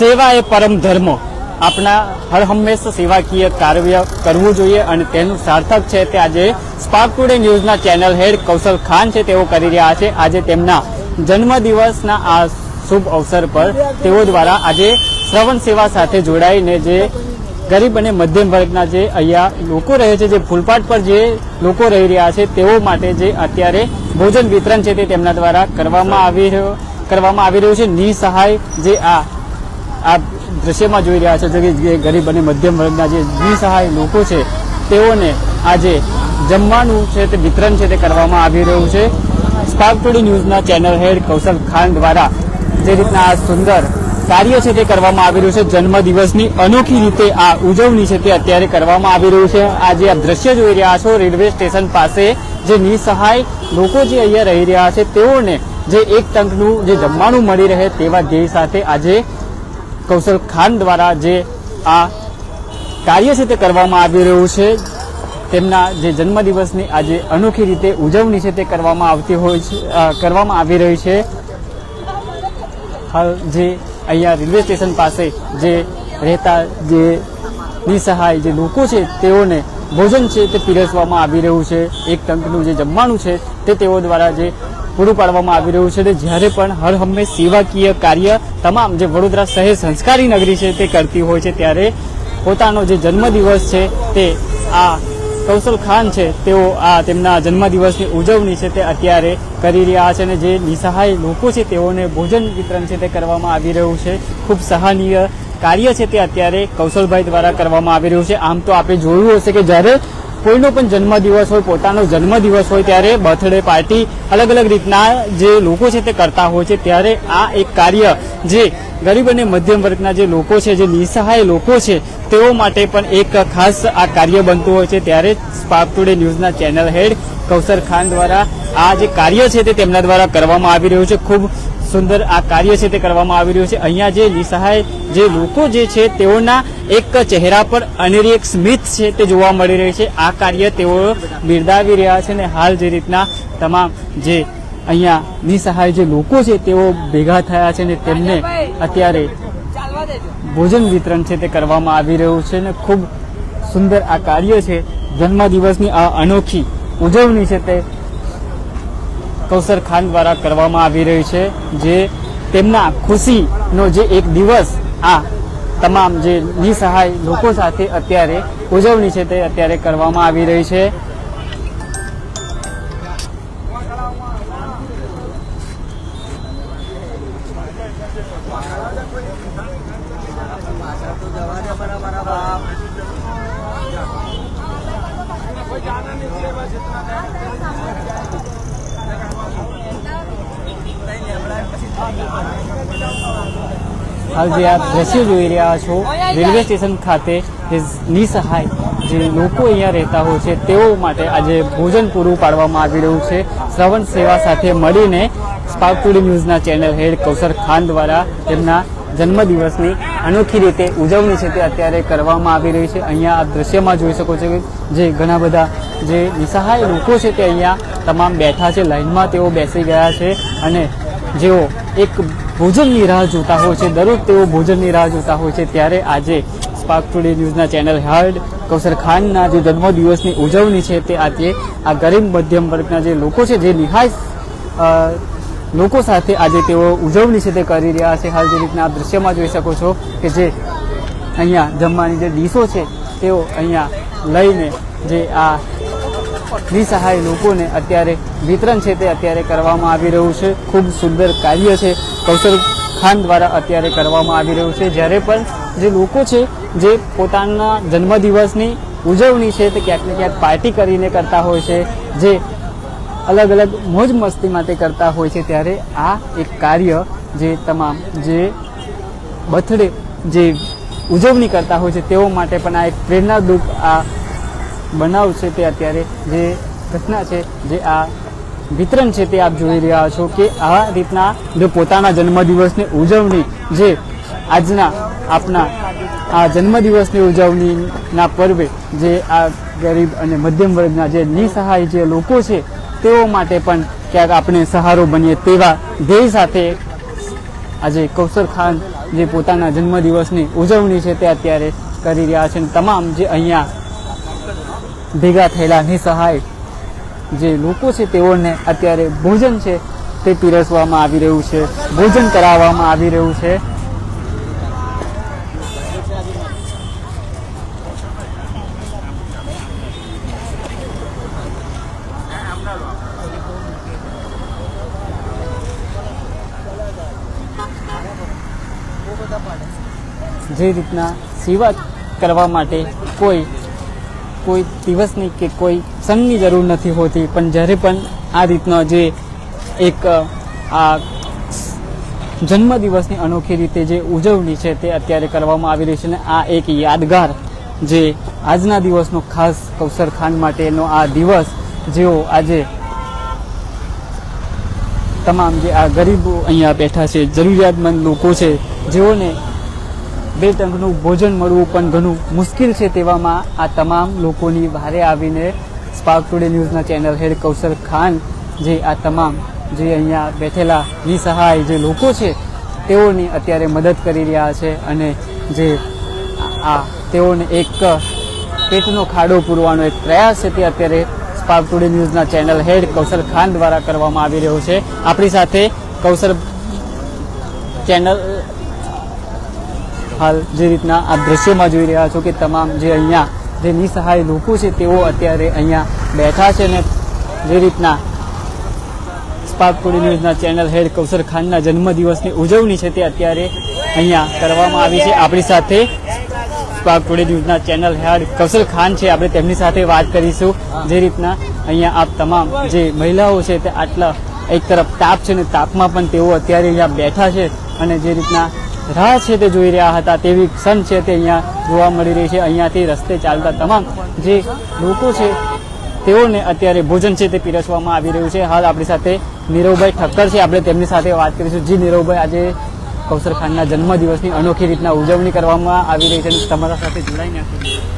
સેવા એ પરમ ધર્મ. આપણા હર હંમેશ સેવાકીય કાર્ય કરવું જોઈએ અને તેનું સાર્થક છે તે આજે સ્પાર્ક ટુડે ન્યૂઝના ચેનલ હેડ કૌશલ ખાન છે તેઓ કરી રહ્યા છે. આજે તેમના જન્મદિવસના આ શુભ અવસર પર તેઓ દ્વારા આજે શ્રવણ સેવા સાથે જોડાઈને જે ગરીબ અને મધ્યમ વર્ગના જે અહીંયા લોકો રહે છે, જે ફૂલપાટ પર જે લોકો રહી રહ્યા છે, તેઓ માટે જે અત્યારે ભોજન વિતરણ છે તે તેમના દ્વારા કરવામાં આવી રહ્યો કરવામાં આવી રહ્યું છે. નિસહાય જે આ આ દ્રશ્યમાં જોઈ રહ્યા છો કે જે ગરીબ અને મધ્યમ વર્ગના જે નિસહાય લોકો છે, તેઓને આજે જમવાનું છે તે વિતરણ છે તે કરવામાં આવી રહ્યું છે. સ્પાર્ક ન્યૂઝના ચેનલ હેડ કૌશલ ખાન દ્વારા જે રીતના આ સુંદર કાર્ય છે તે કરવામાં આવી રહ્યું છે. જન્મદિવસની અનોખી રીતે આ ઉજવણી છે તે અત્યારે કરવામાં આવી રહ્યું છે. આજે આ દ્રશ્ય જોઈ રહ્યા છો, રેલવે સ્ટેશન પાસે જે નિસહાય લોકો જે અહીંયા રહી રહ્યા છે, તેઓને જે એક ટંકનું જે જમવાનું મળી રહે તેવા ધ્યેય સાથે આજે કૌશલ ખાન દ્વારા જે આ કાર્ય છે તે કરવામાં આવી રહ્યું છે. તેમના જે જન્મદિવસની આજે અનોખી રીતે ઉજવણી છે તે કરવામાં આવતી હોય છે કરવામાં આવી રહી છે. હાલ જે અહીંયા રેલવે સ્ટેશન પાસે જે રહેતા જે નિસહાય જે લોકો છે તેઓને ભોજન છે તે પીરસવામાં આવી રહ્યું છે. એક ટંકનું જે જમવાનું છે તે તેઓ દ્વારા જે પૂરું પાડવામાં આવી રહ્યું છે. જ્યારે પણ હર હંમેશ સેવાકીય કાર્ય તમામ જે વડોદરા શહેર સંસ્કારી નગરી છે તે કરતી હોય છે, ત્યારે પોતાનો જે જન્મદિવસ છે તે આ કૌશલ ખાન છે, તેઓ આ તેમના જન્મદિવસની ઉજવણી છે તે અત્યારે કરી રહ્યા છે અને જે નિસહાય લોકો છે તેઓને ભોજન વિતરણ છે તે કરવામાં આવી રહ્યું છે. ખૂબ સહાનીય કાર્ય છે તે અત્યારે કૌશલભાઈ દ્વારા કરવામાં આવી રહ્યું છે. આમ તો આપણે જોયું હશે કે જ્યારે કોઈનો પણ જન્મદિવસ હોય, પોતાનો જન્મદિવસ હોય ત્યારે બર્થડે પાર્ટી અલગ અલગ રીતના જે લોકો છે તે કરતા હોય છે. ત્યારે આ એક કાર્ય જે ગરીબ અને મધ્યમ વર્ગના જે લોકો છે, જે નિસહાય લોકો છે, તેઓ માટે પણ એક ખાસ આ કાર્ય બનતું હોય છે. ત્યારે સ્પાર્ક ટુડે ન્યૂઝના ચેનલ હેડ કૌશર ખાન દ્વારા આ જે કાર્ય છે તે તેમના દ્વારા કરવામાં આવી રહ્યું છે. ખૂબ સુંદર આ કાર્ય છે તે કરવામાં આવી રહ્યું છે. અહીંયા જે નિસહાય જે લોકો જે છે તેઓના એક ચહેરા પર અનેરી એક સ્મિત છે તે જોવા મળી રહી છે. આ કાર્ય તેઓ બિરદાવી રહ્યા છે અને હાલ જે રીતના તમામ જે અહીંયા નિસહાય જે લોકો છે તેઓ ભેગા થયા છે અને તેમને અત્યારે ભોજન વિતરણ છે તે કરવામાં આવી રહ્યું છે અને ખૂબ સુંદર આ કાર્ય છે. જન્મદિવસની આ અનોખી ઉજવણી છે તે કૌશર ખાન દ્વારા કરવામાં આવી રહી છે, જે તેમના ખુશીનો જે એક દિવસ આ તમામ જે નિસહાય લોકો સાથે અત્યારે ઉજવણી છે તે અત્યારે કરવામાં આવી રહી છે. હાલ જે આ દ્રશ્ય જોઈ રહ્યા છો, રેલવે સ્ટેશન ખાતે જે નિસહાય જે લોકો અહીંયા રહેતા હોય છે, તેઓ માટે આજે ભોજન પૂરું પાડવામાં આવી રહ્યું છે. શ્રવણ સેવા સાથે મળીને સ્પાર્ક ન્યૂઝના ચેનલ હેડ કૌશર ખાન દ્વારા તેમના જન્મદિવસની અનોખી રીતે ઉજવણી છે તે અત્યારે કરવામાં આવી રહી છે. અહીંયા આ દ્રશ્યમાં જોઈ શકો છો કે જે ઘણા બધા જે નિસહાય લોકો છે તે અહીંયા તમામ બેઠા છે, લાઇનમાં તેઓ બેસી ગયા છે અને જેઓ એક ભોજનની રાહ જોતા હોય છે, દરરોજ તેઓ ભોજનની રાહ જોતા હોય છે, ત્યારે આજે સ્પાર્ક ટુડે ન્યૂઝના ચેનલ હેડ કૌશર ખાનના જે જન્મદિવસની ઉજવણી છે તે આજે આ ગરીબ મધ્યમ વર્ગના જે લોકો છે, જે નિહાય લોકો સાથે આજે તેઓ ઉજવણી છે તે કરી રહ્યા છે. હાલ જે રીતના આપ દ્રશ્યમાં જોઈ શકો છો કે જે અહીંયા જમવાની જે ડીશો છે, તેઓ અહીંયા લઈને જે આ નિસહાય લોકોને અત્યારે વિતરણ છે તે અત્યારે કરવામાં આવી રહ્યું છે. ખૂબ સુંદર કાર્ય છે. કૌશલ ખાન દ્વારા અત્યારે કરવામાં આવી રહ્યું છે. જ્યારે પણ જે લોકો છે જે પોતાના જન્મદિવસની ઉજવણી છે તે ક્યાંક ને ક્યાંક પાર્ટી કરીને કરતા હોય છે, જે અલગ અલગ મોજ મસ્તી માટે કરતા હોય છે, ત્યારે આ એક કાર્ય જે તમામ જે બર્થડે જે ઉજવણી કરતા હોય છે, તેઓ માટે પણ આ એક પ્રેરણારૂપ આ બનાવ છે તે અત્યારે જે ઘટના છે, જે આ વિતરણ છે તે આપ જોઈ રહ્યા છો કે આ રીતના જો પોતાના જન્મદિવસની ઉજવણી જે આજના આપના આ જન્મદિવસની ઉજવણીના પર્વે જે આ ગરીબ અને મધ્યમ વર્ગના જે નિસહાય જે લોકો છે, તેઓ માટે પણ ક્યાંક આપણે સહારો બનીએ તેવા ધ્યેય સાથે આજે કૌશલ ખાન જે પોતાના જન્મદિવસની ઉજવણી છે તે અત્યારે કરી રહ્યા છે તમામ જે અહીંયા ભેગા થયેલા નિસહાય જે લોકો છે તેઓને અત્યારે ભોજન છે તે પીરસવામાં આવી રહ્યું છે, ભોજન કરાવવામાં આવી રહ્યું છે. જે રીતના સેવા કરવા માટે કોઈ કોઈ દિવસની કે કોઈ ક્ષણની જરૂર નથી હોતી, પણ જ્યારે પણ આ રીતનો જે એક આ જન્મદિવસની અનોખી રીતે જે ઉજવણી છે તે અત્યારે કરવામાં આવી રહી છે અને આ એક યાદગાર જે આજના દિવસનો ખાસ કૌશર ખાન માટેનો આ દિવસ, જેઓ આજે તમામ જે આ ગરીબો અહીંયા બેઠા છે, જરૂરિયાતમંદ લોકો છે, જેઓને બે ટંકનું ભોજન મળવું પણ ઘણું મુશ્કેલ છે તેવામાં આ તમામ લોકોની વારે આવીને સ્પાર્ક ટુડે ન્યૂઝના ચેનલ હેડ કૌશલ ખાન જે આ તમામ જે અહીંયા બેઠેલા નિસહાય જે લોકો છે, તેઓની અત્યારે મદદ કરી રહ્યા છે અને જે આ- તેઓને એક પેટનો ખાડો પૂરવાનો એક પ્રયાસ છે તે અત્યારે સ્પાર્ક ટુડે ન્યૂઝના ચેનલ હેડ કૌશલ ખાન દ્વારા કરવામાં આવી રહ્યો છે. આપણી સાથે કૌશલ ચેનલ હાલ જે રીતના આ દ્રશ્યમાં જોઈ રહ્યા છો કે તમામ જે અહીંયા જે નિસહાય લોકો છે તેઓ અત્યારે અહીંયા બેઠા છે ને જે રીતના સ્પાર્ક ટુડે ન્યૂઝના ચેનલ હેડ કૌશર ખાનના જન્મદિવસની ઉજવણી છે તે અત્યારે અહીંયા કરવામાં આવી છે. આપણી સાથે સ્પાર્ક ટુડે ન્યૂઝના ચેનલ હેડ કૌશલ ખાન છે. આપણે તેમની સાથે વાત કરીશું. જે રીતના અહીંયા આપ તમામ જે મહિલાઓ છે તે આટલા એક તરફ તાપ છે ને તાપમાં પણ તેઓ અત્યારે અહીંયા બેઠા છે અને જે રીતના રાહ છે તે જોઈ રહ્યા હતા તેવી ક્ષણ છે તે અહીંયા જોવા મળી રહી છે. અહીંયાથી રસ્તે ચાલતા તમામ જે લોકો છે તેઓને અત્યારે ભોજન છે તે પીરસવામાં આવી રહ્યું છે. હાલ આપણી સાથે નીરવભાઈ ઠક્કર છે. આપણે તેમની સાથે વાત કરીશું. જી નીરવભાઈ, આજે કૌશર ખાનના જન્મદિવસની અનોખી રીતના ઉજવણી કરવામાં આવી રહી છે તમારા સાથે જોડાઈને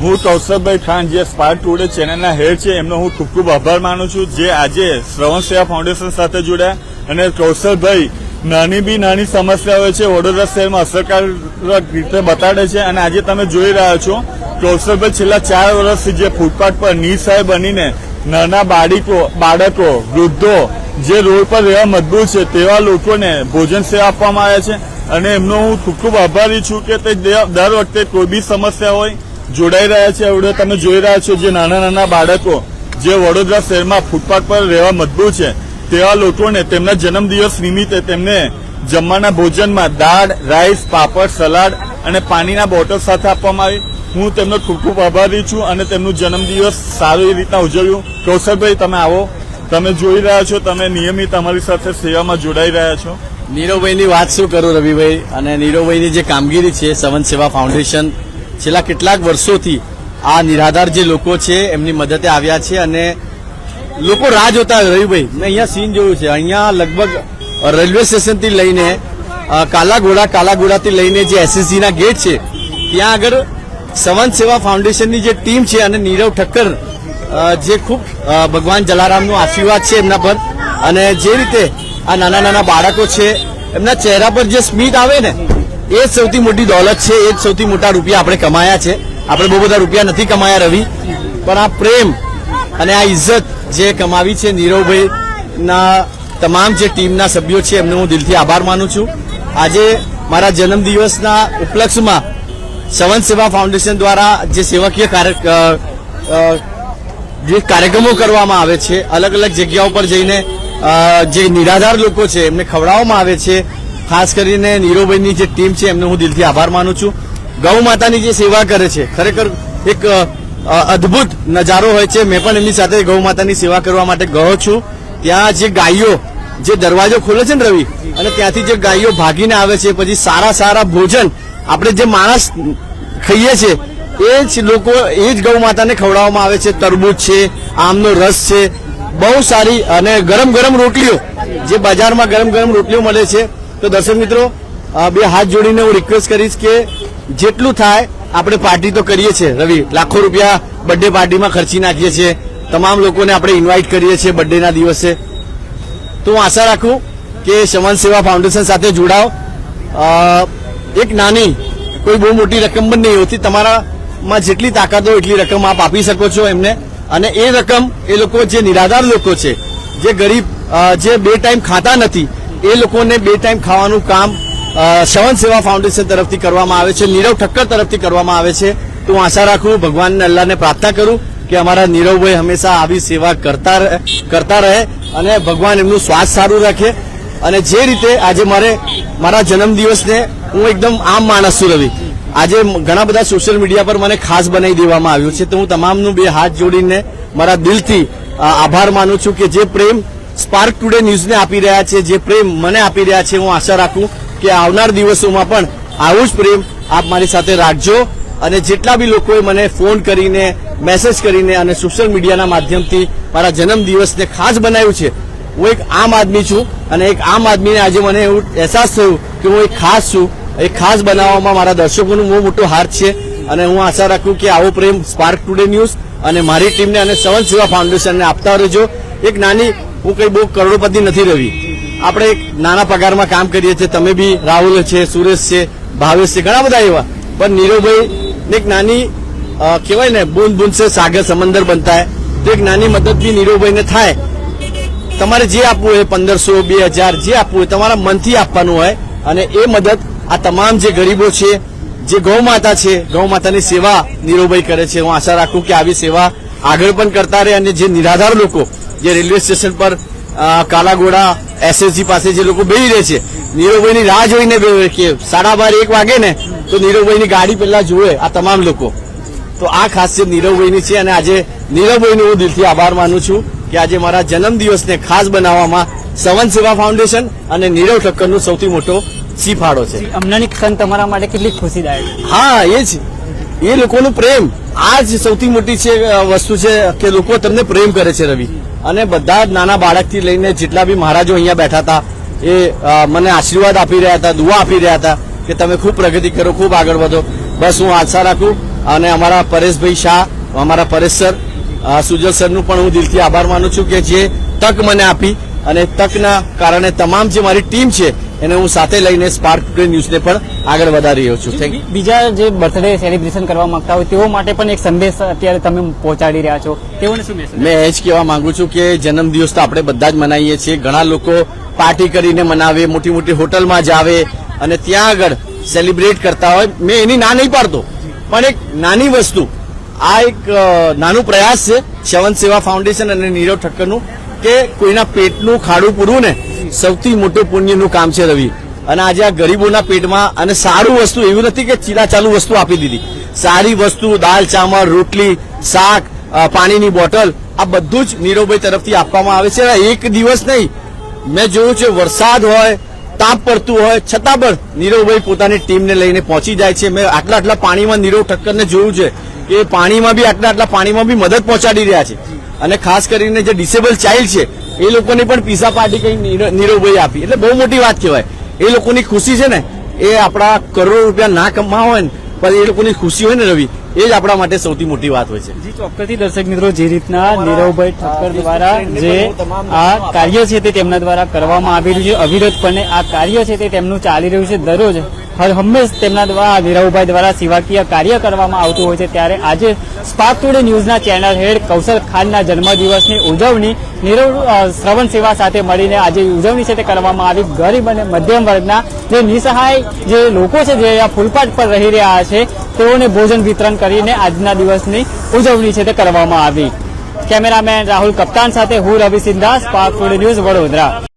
હું કૌશરભાઈ ખાન, જે સ્પાર્ટ ટુડે ચેનલના હેડ છે, એમનો હું ખૂબ ખૂબ આભાર માનું છું. જે આજે શ્રવણ સેવા ફાઉન્ડેશન સાથે જોડ્યા અને કૌશલભાઈ નાની બી નાની સમસ્યા હોય છે, વડોદરા શહેરમાં અસરકારક રીતે બતાડે છે અને આજે તમે જોઈ રહ્યા છો કૌશલભાઈ છેલ્લા ચાર વર્ષથી જે ફૂટપાથ પર નિસહાય બનીને નાના બાળકો બાળકો, વૃદ્ધો જે રોડ પર રહેવા મજબૂર છે, તેવા લોકોને ભોજન સેવા આપવામાં આવે છે અને એમનો હું ખૂબ ખૂબ આભારી છું કે તે દર દર વખતે કોઈ બી સમસ્યા હોય, જોડાઈ રહ્યા છે. હવે તમે જોઈ રહ્યા છો જે નાના નાના બાળકો જે વડોદરા શહેરમાં ફૂટપાથ પર રહેવા મજબૂર છે. તેવા લોકોને તેમના જન્મદિવસ નિમિત્તે તેમને જમવાના ભોજનમાં દાળ, રાઈસ, પાપડ, સલાડ અને પાણીના બોટલ સાથે આપવામાં આવી. હું તેમનો ખૂબ ખૂબ આભારી છું અને તેમનું જન્મદિવસ સારી રીતના ઉજવ્યું. કૌશલભાઈ, તમે આવો. તમે જોઈ રહ્યા છો, તમે નિયમિત અમારી સાથે સેવામાં જોડાઈ રહ્યા છો. નીરવભાઈની વાત શું કરું રવિભાઈ? અને નીરવભાઈની જે કામગીરી છે સવન સેવા ફાઉન્ડેશન, છેલ્લા કેટલાક વર્ષોથી આ નિરાધાર જે લોકો છે, એમની મદદે આવ્યા છે અને લોકો રાહ જોતા રવિભાઈ. મેં અહીંયા સીન જોયું છે. અહીંયા લગભગ રેલવે સ્ટેશનથી લઈને કાલાઘોડા કાલાઘોડા, કાલાઘોડાથી લઈને જે એસએસજીના ગેટ છે, ત્યાં આગળ સવન સેવા ફાઉન્ડેશનની જે ટીમ છે અને નીરવ ઠક્કર જે ખૂબ ભગવાન જલારામનો આશીર્વાદ છે એમના પર. અને જે રીતે આ નાના નાના બાળકો છે, એમના ચહેરા પર જે સ્મિત આવે ને, એ જ સૌથી મોટી દોલત છે, એ જ સૌથી મોટા રૂપિયા આપણે કમાયા છે. આપણે બહુ બધા રૂપિયા નથી કમાયા રવિ, પણ આ પ્રેમ અને આ ઇજ્જત જે કમાવી છે નીરવભાઈ ના તમામ જે ટીમના સભ્યો છે, એમને હું દિલથી આભાર માનું છું. આજે મારા જન્મદિવસના ઉપલક્ષમાં સવન સેવા ફાઉન્ડેશન દ્વારા જે સેવાકીય જે કાર્યક્રમો કરવામાં આવે છે, અલગ અલગ જગ્યાઓ પર જઈને જે નિરાધાર લોકો છે, એમને ખવડાવવામાં આવે છે, ખાસ કરીને નીરોભાઈની જે ટીમ છે, એમને હું દિલથી આભાર માનું છું. ગૌ માતાની જે સેવા કરે છે, ખરેખર એક અદ્ભુત નજારો હોય છે. મેં પણ એમની સાથે ગૌ માતાની સેવા કરવા માટે ગયો છું. ત્યાં જે ગાયો, જે દરવાજો ખોલે છે ને રવિ, અને ત્યાંથી જે ગાયો ભાગીને આવે છે, પછી સારા સારા ભોજન આપણે જે માણસ ખાઈએ છીએ એ જ લોકો, એ જ ગૌ માતાને ખવડાવવામાં આવે છે. તરબૂચ છે, આમનો રસ છે. બહુ સારી અને ગરમ ગરમ રોટલીઓ, જે બજારમાં ગરમ ગરમ રોટલીઓ મળે છે. તો દર્શક મિત્રો બે હાથ જોડીને હું રિક્વેસ્ટ કરીશ કે જેટલું થાય આપણે પાર્ટી તો કરીએ છીએ, રવિ. લાખો રૂપિયા બર્થડે પાર્ટીમાં ખર્ચી નાખીએ છીએ. તમામ લોકોને આપણે ઇન્વાઇટ કરીએ છીએ બર્થડેના દિવસે. તો હું આશા રાખું કે શમન સેવા ફાઉન્ડેશન સાથે જોડાઓ એક નાની, કોઈ બહુ મોટી રકમ પણ નહીં હોતી. તમારામાં જેટલી તાકાત હોય એટલી રકમ આપ આપી શકો છો એમને. અને એ રકમ એ લોકો જે નિરાધાર લોકો છે, જે ગરીબ જે બે ટાઈમ ખાતા નથી, એ લોકોને બે ટાઈમ ખાવાનું કામ શ્રવણ સેવા ફાઉન્ડેશન તરફથી કરવામાં આવે છે. નીરવ ઠક્કર તરફથી કરવામાં આવે છે. તો હું આશા રાખું ભગવાન અલ્લાહને પ્રાર્થના કરું કે અમારા નીરવભાઈ હંમેશા આવી સેવા કરતા કરતા રહે અને ભગવાન એમનું સ્વાસ્થ્ય સારું રાખે. અને જે રીતે આજે મારે, મારા જન્મદિવસને હું એકદમ આમ માણસ છું રવિ. આજે ઘણા બધા સોશિયલ મીડિયા પર મને ખાસ બનાવી દેવામાં આવ્યું છે. તો હું તમામનું બે હાથ જોડીને મારા દિલથી આભાર માનું છું કે જે પ્રેમ સ્પાર્ક ટુડે ન્યૂઝને આપી રહ્યા છે, જે પ્રેમ મને આપી રહ્યા છે, હું આશા રાખું કે આવનાર દિવસોમાં પણ આવું જ પ્રેમ આપ મારી સાથે રાખજો. અને જેટલા બી લોકોએ મને ફોન કરીને, મેસેજ કરીને અને સોશિયલ મીડિયાના માધ્યમથી મારા જન્મદિવસને ખાસ બનાવ્યું છે, હું એક આમ આદમી છું અને એક આમ આદમીને આજે મને એવું અહેસાસ થયું કે હું એક ખાસ છું. એક ખાસ બનાવવામાં મારા દર્શકોનું બહુ મોટો હાથ છે અને હું આશા રાખું કે આવો પ્રેમ સ્પાર્ક ટુડે ન્યૂઝ અને મારી ટીમને અને સવન સેવા ફાઉન્ડેશનને આપતા રહેજો. એક નાની, હું કઈ બહુ કરોડપતિ નથી રવિ. આપણે એક નાના પગારમાં કામ કરીએ છીએ. તમે બી રાહુલ છે, સુરેશ છે, ભાવેશ છે, ઘણા બધા એવા. પણ નીરવભાઈ એક નાની કહેવાય ને, બૂંદ બૂંદ છે, સાગર સમંદર બનતા હે. તો એક નાની મદદ બી નીરવભાઈને થાય. તમારે જે આપવું હોય, પંદરસો, બે હજાર, જે આપવું હોય, તમારા મનથી આપવાનું હોય. અને એ મદદ આ તમામ જે ગરીબો છે, જે ગૌ માતા છે, ગૌ માતાની સેવા નીરોભાઈ કરે છે. હું આશા રાખું કે આવી સેવા આગળ પણ કરતા રહે અને જે નિરાધાર લોકો, જે રેલવે સ્ટેશન પર અ, કાલાઘોડા એસએસજી પાસે જે લોકો બેસી રહે છે નીરવભાઈની રાહ જોઈને બે- કે સાડા બાર એક વાગે ને તો નીરવભાઈની ગાડી પહેલા જોવે આ તમામ લોકો. તો આ ખાસિયત નીરવભાઈની છે અને આજે નીરવભાઈનો હું દિલથી આભાર માનું છું કે આજે મારા જન્મદિવસને ખાસ બનાવવામાં સવન સેવા ફાઉન્ડેશન અને નીરવ ઠક્કરનો સૌથી મોટો ફાળો છે. હમણાંની ક્ષણ તમારા માટે કેટલી ખુશીદાયક. હા એ જ. એ લોકોનું પ્રેમ આ જ સૌથી મોટી છે વસ્તુ છે કે લોકો તમને પ્રેમ કરે છે રવિ. અને બધા જ નાના બાળકથી લઈને જેટલા બી મહારાજો અહીંયા બેઠા હતા, એ મને આશીર્વાદ આપી રહ્યા હતા, દુઆ આપી રહ્યા હતા કે તમે ખૂબ પ્રગતિ કરો, ખૂબ આગળ વધો. બસ હું આશા રાખું અને અમારા પરેશભાઈ શાહ, અમારા પરેશ સર સુજલ સરનું પણ હું દિલથી આભાર માનું છું કે જે તક મને આપી અને તકના કારણે તમામ જે મારી ટીમ છે એને હું સાથે લઈને સ્પાર્ક ટુડે ન્યૂઝને પણ આગળ વધારી રહ્યો છું. થેન્ક બીજા જે બર્થડે સેલિબ્રેશન કરવા માંગતા હોય તેઓ માટે પણ એક સંદેશ અત્યારે તમે પહોંચાડી રહ્યા છો. તેઓને શું મેં એ જ કહેવા માંગુ છું કે જન્મદિવસ તો આપણે બધા જ મનાવીએ છીએ. ઘણા લોકો પાર્ટી કરીને મનાવે મોટી મોટી હોટલમાં જાવે અને ત્યાં આગળ સેલિબ્રેટ કરતા હોય. મેં એની ના નહીં પાડતો પણ એક નાની વસ્તુ આ એક નાનું પ્રયાસ છે. શવન સેવા ફાઉન્ડેશન અને નીરવ ઠક્કરનું કે કોઈના પેટનું ખાડું પૂરવું ને સૌથી મોટું પુણ્યનું કામ છે રવિ. અને આજે આ ગરીબોના પેટમાં અને સારું વસ્તુ, એવું નથી કે ચીલા ચાલુ વસ્તુ આપી દીધી. સારી વસ્તુ દાલ ચાવલ, રોટલી, શાક પાણીની બોટલ, આ બધું જ નીરવભાઈ તરફથી આપવામાં આવે છે. એક દિવસ નહીં, મેં જોયું છે વરસાદ હોય, તાપ પડતું હોય, છતાં પણ નીરવભાઈ પોતાની ટીમને લઈને પહોંચી જાય છે. મેં આટલા આટલા પાણીમાં નીરવ ઠક્કરને જોયું છે કે પાણીમાં બી આટલા આટલા પાણીમાં બી મદદ પહોંચાડી રહ્યા છે. અને ખાસ કરીને જે ડિસેબલ ચાઇલ્ડ છે એ લોકોને પણ પીઝા પાર્ટી કઈ નીરવભાઈ આપી. એટલે બહુ મોટી વાત કહેવાય. એ લોકોની ખુશી છે ને એ આપણા કરોડો રૂપિયા ના કમાવા હોય ને પણ એ લોકોની ખુશી હોય ને રવિ એ જ આપણા માટે સૌથી મોટી વાત હોય છે. જી ચોક્કસથી દર્શક મિત્રો જે રીતના નીરવભાઈ ઠક્કર દ્વારા જે આ કાર્ય છે તે તેમના દ્વારા કરવામાં આવી રહ્યું છે. અવિરતપણે આ કાર્ય છે તે તેમનું ચાલી રહ્યું છે દરરોજ. હંમેશ તેમના દ્વારા નીરવભાઈ દ્વારા સેવાકીય કાર્ય કરવામાં આવતું હોય છે. ત્યારે આજે સ્પાર્ક ટુડે ન્યૂઝના ચેનલ હેડ કૌશલ ખાનના જન્મદિવસની ઉજવણી નીરવ શ્રવણ સેવા સાથે મળીને આજે ઉજવણી છે તે કરવામાં આવી. ગરીબ અને મધ્યમ વર્ગના જે નિસહાય જે લોકો છે જે અહીંયા ફૂલપાટ પર રહી રહ્યા છે, તેઓને ભોજન વિતરણ કરીને આજના દિવસની ઉજવણી છે તે કરવામાં આવી. કેમેરામેન રાહુલ કપ્તાન સાથે હું Ravi Sindha spark today news Vadodara.